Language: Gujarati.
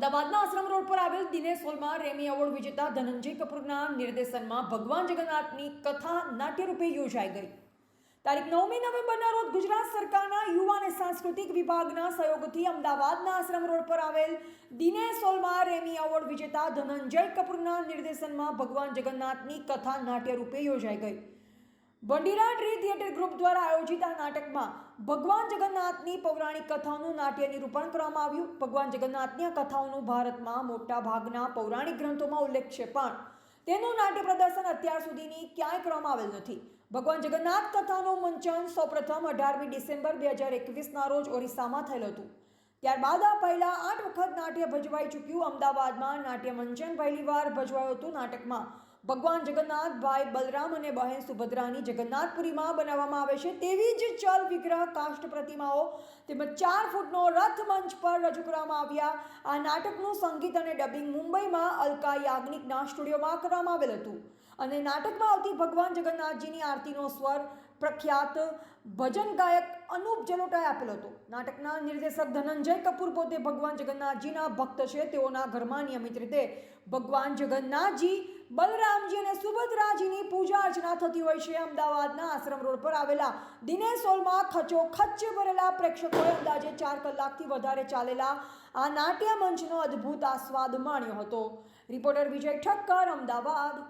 અમદાવાદના આશ્રમ રોડ પર આવેલ દિનેશ હોલમાં રેમી એવોર્ડ વિજેતા ધનંજય કપૂરના નિર્દેશનમાં ભગવાન જગન્નાથની કથા નાટ્યરૂપે યોજાઈ ગઈ. તારીખ નવમી નવેમ્બરના રોજ ગુજરાત સરકારના યુવા અને સાંસ્કૃતિક વિભાગના સહયોગથી અમદાવાદના આશ્રમ રોડ પર આવેલ દિનેશ હોલમાં રેમી એવોર્ડ વિજેતા ધનંજય કપૂરના નિર્દેશનમાં ભગવાન જગન્નાથની કથા નાટ્યરૂપે યોજાઈ ગઈ. બંડીરા ટ્રી થિયેટર ગ્રુપ દ્વારા આયોજિત આ નાટકમાં ભગવાન જગન્નાથની પૌરાણિક કથાઓનું નાટ્ય નિરૂપણ કરવામાં આવ્યું. ભગવાન જગન્નાથની આ કથાઓનું ભારતમાં મોટા ભાગના પૌરાણિક ગ્રંથોમાં ઉલ્લેખ છે, પણ તેનું નાટ્ય પ્રદર્શન અત્યાર સુધીની ક્યાંય કરવામાં આવેલ નથી. ભગવાન જગન્નાથ કથાનું મંચન સૌપ્રથમ અઢારમી ડિસેમ્બર બે હજાર એકવીસના રોજ ઓરિસ્સામાં થયેલું હતું. ત્યારબાદ આ પહેલાં આઠ વખત નાટ્ય ભજવાઈ ચૂક્યું. અમદાવાદમાં નાટ્ય મંચન પહેલીવાર ભજવાયું હતું નાટકમાં. ભગવાન જગન્નાથ ભાઈ બલરામ અને બહેન સુભદ્રાની જગન્નાથપુરીમાં બનાવવામાં આવે છે તેવી જ ચલ વિગ્રહ કાષ્ટ પ્રતિમાઓ તેમજ ચાર ફૂટનો રથ મંચ પર રજૂ કરવામાં આવ્યા. આ નાટકનું સંગીત અને ડબિંગ મુંબઈમાં અલકા યાજ્ઞિકના સ્ટુડિયોમાં કરવામાં આવેલ હતું. અને નાટકમાં આવતી ભગવાન જગન્નાથજીની આરતીનો સ્વર પ્રખ્યાત ભજન ગાયક અનુપ જલોટાએ આપેલો હતો. નાટકના નિર્દેશક ધનંજય કપૂર પોતે ભગવાન જગન્નાથજીના ભક્ત છે. તેઓના ઘરમાં નિયમિત રીતે ભગવાન જગન્નાથજી બલરામજી અને સુભદ્રાજીની પૂજા અર્ચના થતી હોય છે. અમદાવાદના આશ્રમ રોડ પર આવેલા દિનેશ હોલમાં ખચો ખચ્ચ ભરેલા પ્રેક્ષકોએ અંદાજે ચાર કલાકથી વધારે ચાલેલા આ નાટ્ય મંચનો અદ્ભુત આસ્વાદ માણ્યો હતો. રિપોર્ટર વિજય ઠક્કર, અમદાવાદ.